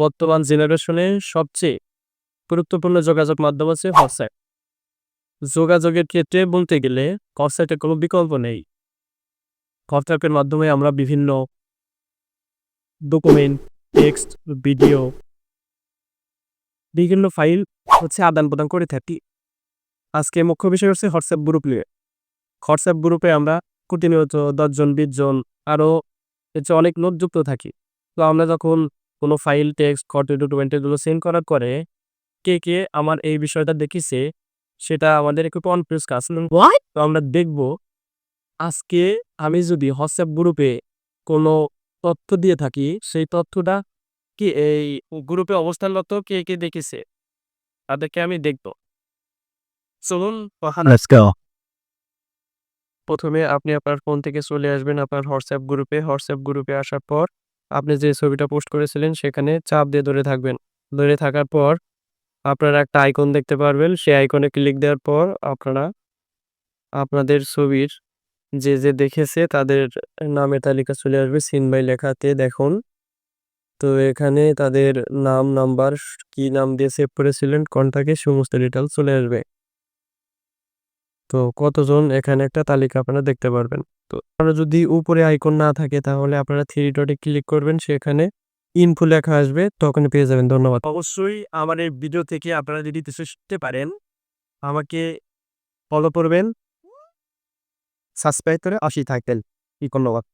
বর্তমান জেনারেশনে সবচেয়ে গুরুত্বপূর্ণ যোগাযোগ মাধ্যম হচ্ছে হোয়াটসঅ্যাপ। যোগাযোগের ক্ষেত্রে বলতে গেলে হোয়াটসঅ্যাপের কোনো বিকল্প নেই। হোয়াটসঅ্যাপের মাধ্যমে আমরা বিভিন্ন ডকুমেন্ট, টেক্সট, ভিডিও, বিভিন্ন ফাইল হচ্ছে আদান প্রদান করে থাকি। আজকে মুখ্য বিষয় হচ্ছে হোয়াটসঅ্যাপ গ্রুপ নিয়ে। হোয়াটসঅ্যাপ গ্রুপে আমরা প্রতিনিয়ত দশজন বিশ জন আরও হচ্ছে অনেক নোট যুক্ত থাকি। তো আমরা যখন কোনো ফাইল টেক্সট ফটো ডকুমেন্ট এগুলো সেন্ড করার পরে কে কে আমার এই বিষয়টা দেখিছে সেটা আমাদের একটু কনফিউজ কাজ তো আমরা দেখব আজকে আমি যদি হোয়াটসঅ্যাপ গ্রুপে কোনো তথ্য দিয়ে থাকি সেই তথ্যটা কি এই গ্রুপে অবস্থানরত কে কে দেখেছে তাদেরকে আমি দেখব। চলুন প্রথমে আপনি আপনার ফোন থেকে চলে আসবেন আপনার হোয়াটসঅ্যাপ গ্রুপে হোয়াটসঅ্যাপ গ্রুপে আসার পর আপনি যে ছবিটা পোস্ট করেছিলেন, সেখানে চাপ দিয়ে ধরে থাকবেন। ধরে থাকার পর আপনারা একটা আইকন দেখতে পারবেন। সেই আইকনে ক্লিক দেওয়ার পর আপনারা, আপনাদের ছবির যে যে দেখেছে, তাদের নামের তালিকা চলে আসবে। সিন বাই লেখাতে দেখুন। তো এখানে তাদের নাম, নাম্বার, কি নাম দিয়ে সেভ করেছিলেন, কন্টাক্টে সমস্ত ডিটেলস চলে আসবে। তো কতজন এখানে একটা তালিকা আপনারা দেখতে পারবেন। তো আপনারা যদি উপরে আইকন না থাকে তাহলে আপনারা থ্রি ডটে ক্লিক করবেন, সেখানে ইনফো লেখা আসবে তখন পেয়ে যাবেন, ধন্যবাদ। অবশ্যই আমার এই ভিডিও থেকে আপনারা যদি কিছু শিখতে পারেন, আমাকে ফলো করবেন সাবস্ক্রাইব করে আসি থাকতেন কি ধন্যবাদ।